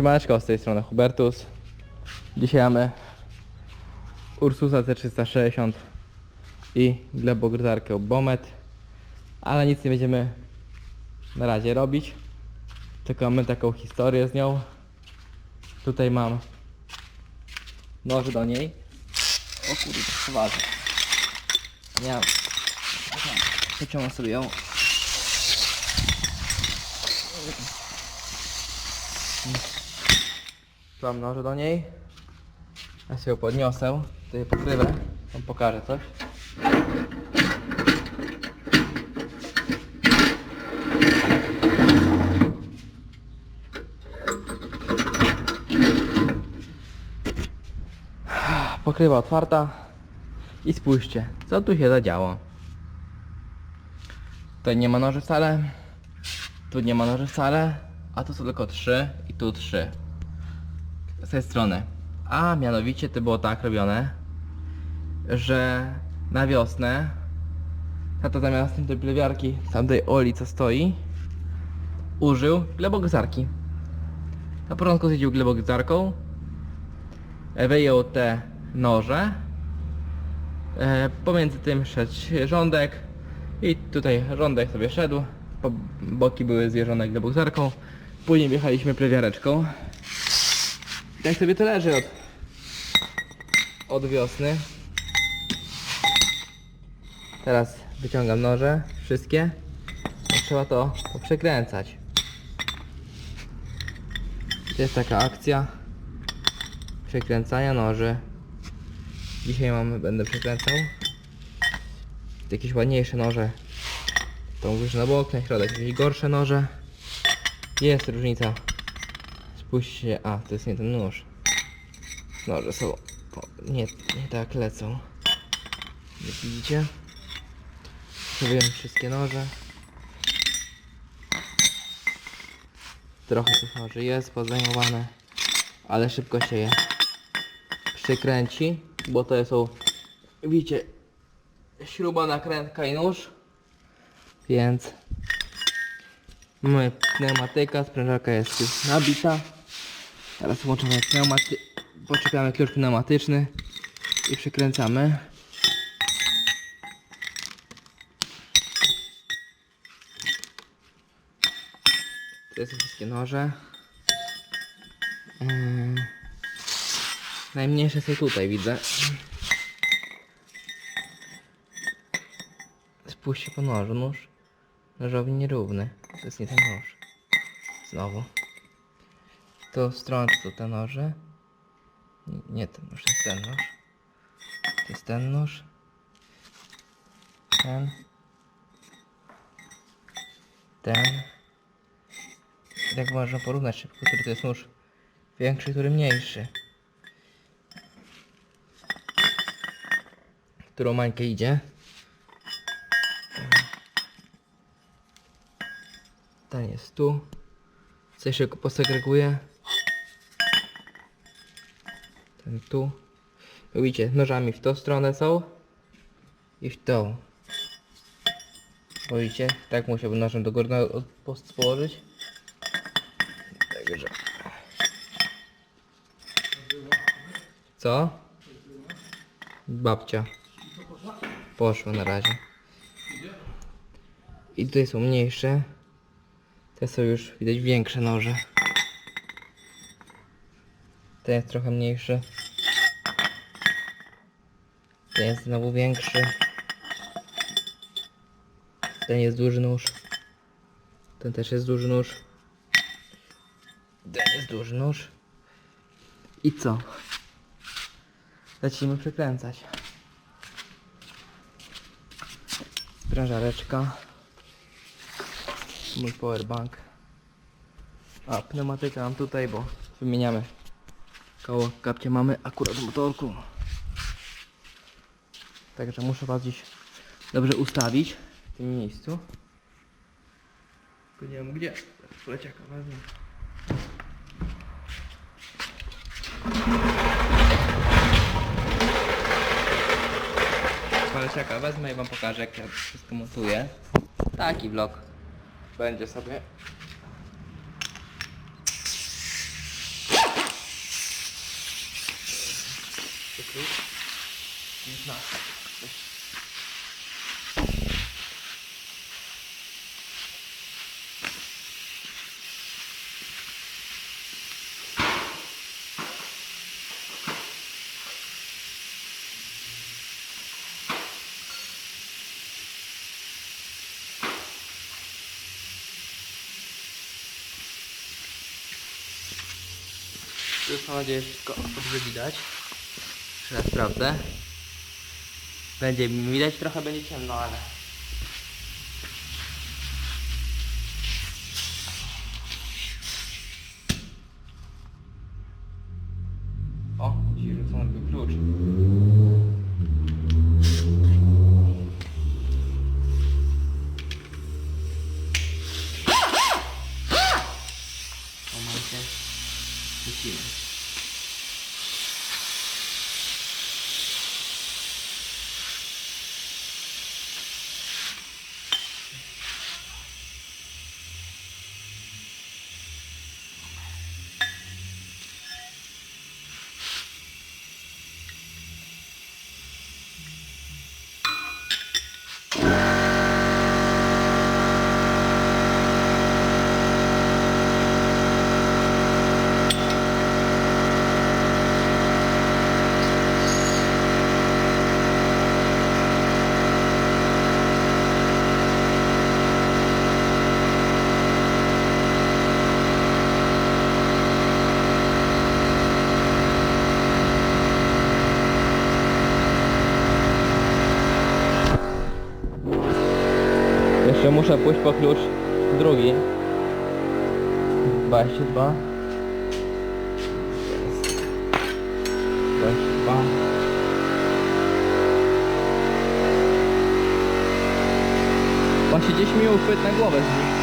Siemaneczko, z tej strony Hubertus. Dzisiaj mamy Ursusa C360 i glebogryzarkę Bomet, ale nic nie będziemy na razie robić, tylko mamy taką historię z nią. Tutaj mam noż do niej. O kurde, to poważnie. Ja pociągnę sobie ją. Noże do niej. Ja się ją podniosę. Tutaj pokrywę. Wam pokażę coś. Pokrywa otwarta. I spójrzcie, co tu się zadziało. Tutaj nie ma noży wcale. Tu nie ma noży wcale. A tu są tylko trzy i tu trzy z tej strony. A mianowicie to było tak robione, że na wiosnę tata zamiast tej plewiarki, tamtej oli co stoi, użył glebogryzarki. Na początku zjeździł glebogryzarką, wyjął te noże, e, pomiędzy tym szedł rządek i tutaj rządek sobie szedł, boki były zjeżone glebogryzarką, później wjechaliśmy plewiareczką. I tak sobie to leży od, od wiosny. Teraz wyciągam noże, wszystkie. Trzeba to poprzekręcać. To jest taka akcja przekręcania noży. Dzisiaj mam, będę przekręcał. Jakieś ładniejsze noże. To mówisz na bok, na środek jakieś gorsze noże. Jest różnica. Spójrzcie, a to jest nie ten nóż. Noże są, o, nie, nie tak lecą. Jak widzicie? Zrobiłem wszystkie noże. Trochę tych noży jest pozajmowane, ale szybko się je przykręci, bo to są, widzicie, śruba, nakrętka i nóż. Więc Mamy pneumatyka, sprężarka jest już nabita. Teraz włączamy pneumaty... Podczepiamy klucz pneumatyczny i przykręcamy. To są wszystkie noże. Yy... Najmniejsze są tutaj, widzę. Spójrzcie po nożu, nóż nożowi nierówny. To jest nie ten nóż. Znowu. To stronę to te noże. Nie, ten nóż, jest ten nóż. To jest ten nóż. Ten. Ten. I tak można porównać szybko, który to jest nóż większy, który mniejszy. Którą mańkę idzie. Ten jest tu. Coś szybko posegreguję. Tu. Widzicie, nożami w tą stronę są i w tą. Widzicie, tak musiałbym nożem do góry post położyć. Także. Co? Babcia. Poszła na razie. I tutaj są mniejsze. Te są już widać większe noże. Ten jest trochę mniejszy. Ten jest znowu większy. Ten jest duży nóż. Ten też jest duży nóż. Ten jest duży nóż. I co? Lecimy przekręcać. Sprężareczka. Mój powerbank. A, pneumatyka mam tutaj, bo wymieniamy. Koło kapcie mamy akurat w motorku. Także muszę was dziś dobrze ustawić w tym miejscu. Tylko nie wiem gdzie. Pleciaka wezmę. Paleciaka wezmę i wam pokażę jak ja wszystko montuję. Taki vlog będzie sobie. 19. Tu już mam nadzieję, wszystko dobrze widać. Sprawdzę. Będzie mi widać, trochę będzie ciemno, ale... O, ci rzucony był klucz. Momencie. Lecimy. Jeszcze muszę pójść po klucz drugi. 22. Jest. 22. Właśnie gdzieś mi uchwyt na głowę nich.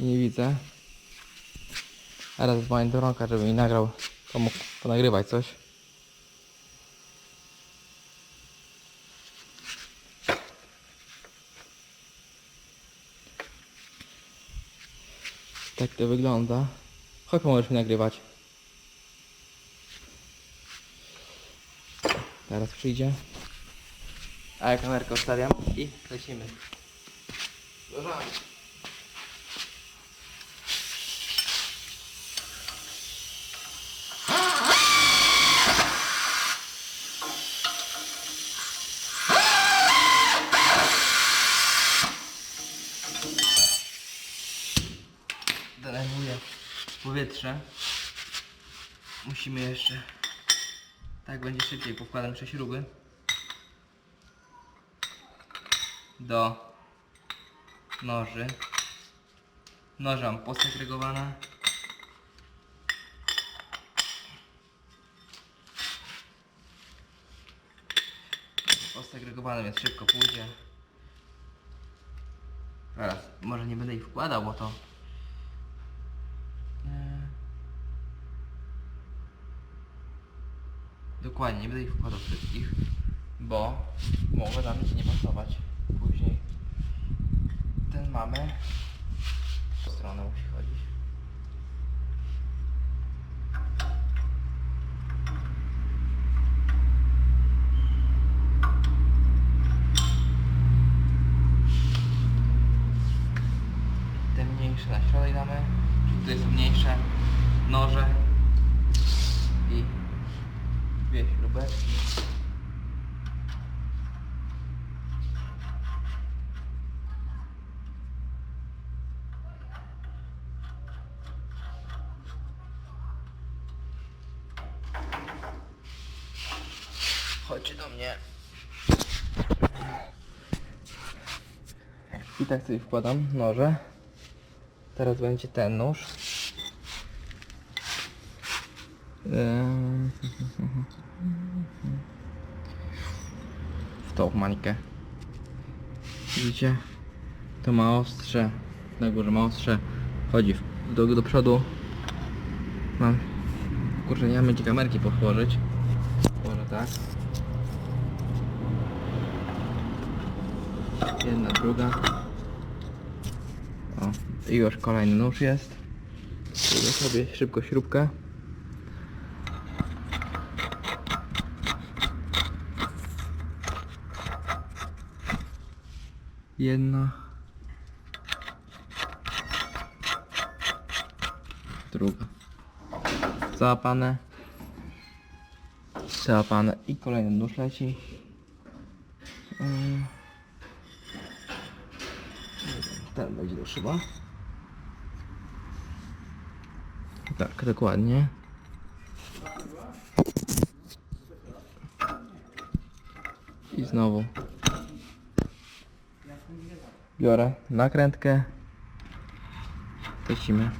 Nie widzę. Teraz dzwonię do Ronka, żeby mi nagrał, pomógł ponagrywać coś. Tak to wygląda. Chodź pomożesz mi nagrywać. Teraz przyjdzie. A ja kamerkę ustawiam i lecimy. Zdążamy. Denerwuje powietrze. Musimy jeszcze. Tak będzie szybciej. Pokładam jeszcze śruby. Do noży. Noże mam posegregowane. Posegregowane, więc szybko pójdzie. Teraz, może nie będę ich wkładał, bo to Dokładnie, nie będę ich wkładał wszystkich, bo mogą nam nie pasować później. Ten mamy. W stronę musi chodzić. Te mniejsze na środek damy, czyli tutaj są mniejsze noże Chodźcie do mnie. I tak sobie wkładam noże. Teraz będzie ten nóż. Ym, W tą mańkę. Widzicie? To ma ostrze. Na górze ma ostrze. Chodzi do, do przodu. Mam. Kurczę, nie mam gdzie kamerki podłożyć. Może tak. Jedna, druga. I już kolejny nóż jest. Zrobię sobie szybko śrubkę. Jedna. Druga. Załapane. Załapane. I kolejny nóż leci. Ym. Ten będzie nóż chyba. Tak, dokładnie. I znowu. Biorę nakrętkę. Lecimy.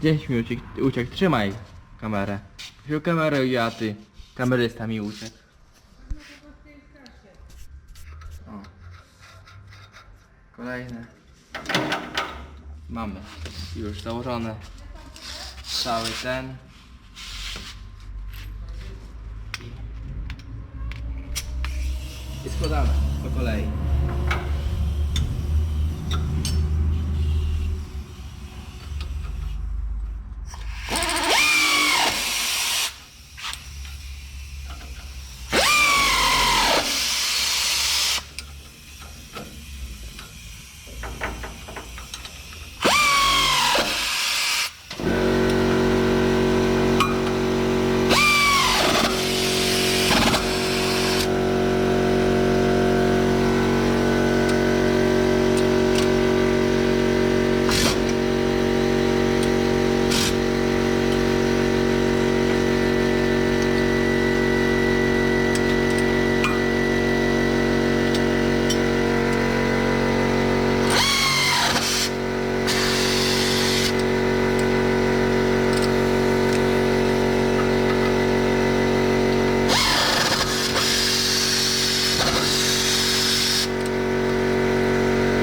Gdzieś mi uciekł, uciekł. trzymaj kamerę. Wziął kamerę i a ty. Kamerysta mi uciekł. Kolejne. Mamy. Już założone. Cały ten. I składamy po kolei.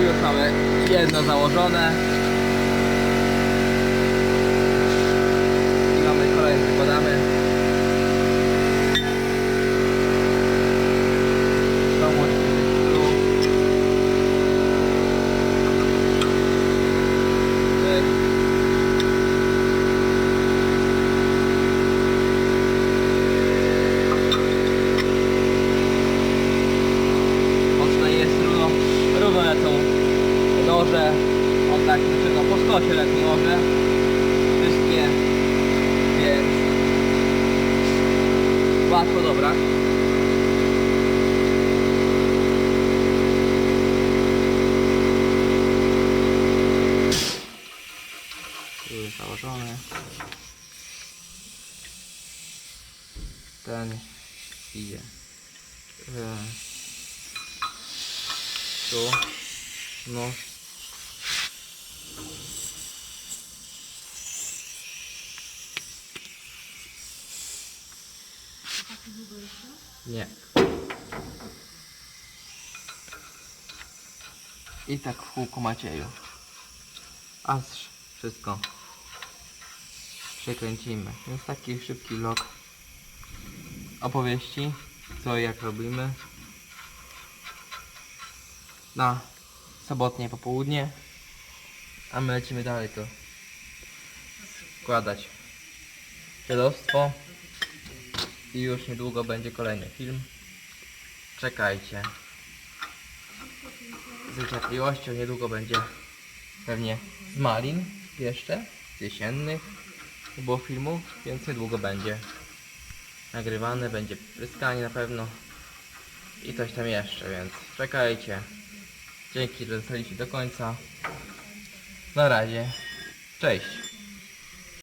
Już mamy jedno założone. I mamy kolejny, podamy. To musi być tu. Pyk. Mocno jest równo, równo lecą noże. On tak no po skocie lecą noże. Wszystkie. Więc łatwo dobra. Tu jest założony. Ten idzie. E, Tu. No. Nie. I tak w kółku Macieju. Aż wszystko przekręcimy. Więc taki szybki vlog opowieści, co i jak robimy na sobotnie popołudnie, a my lecimy dalej to składać dziadostwo i już niedługo będzie kolejny film. Czekajcie. Z niecierpliwością niedługo będzie pewnie z malin jeszcze, z jesiennych było filmów, więc niedługo będzie nagrywane, będzie pryskanie na pewno i coś tam jeszcze, więc czekajcie. Dzięki, że zostaliście do końca. Na razie. Cześć.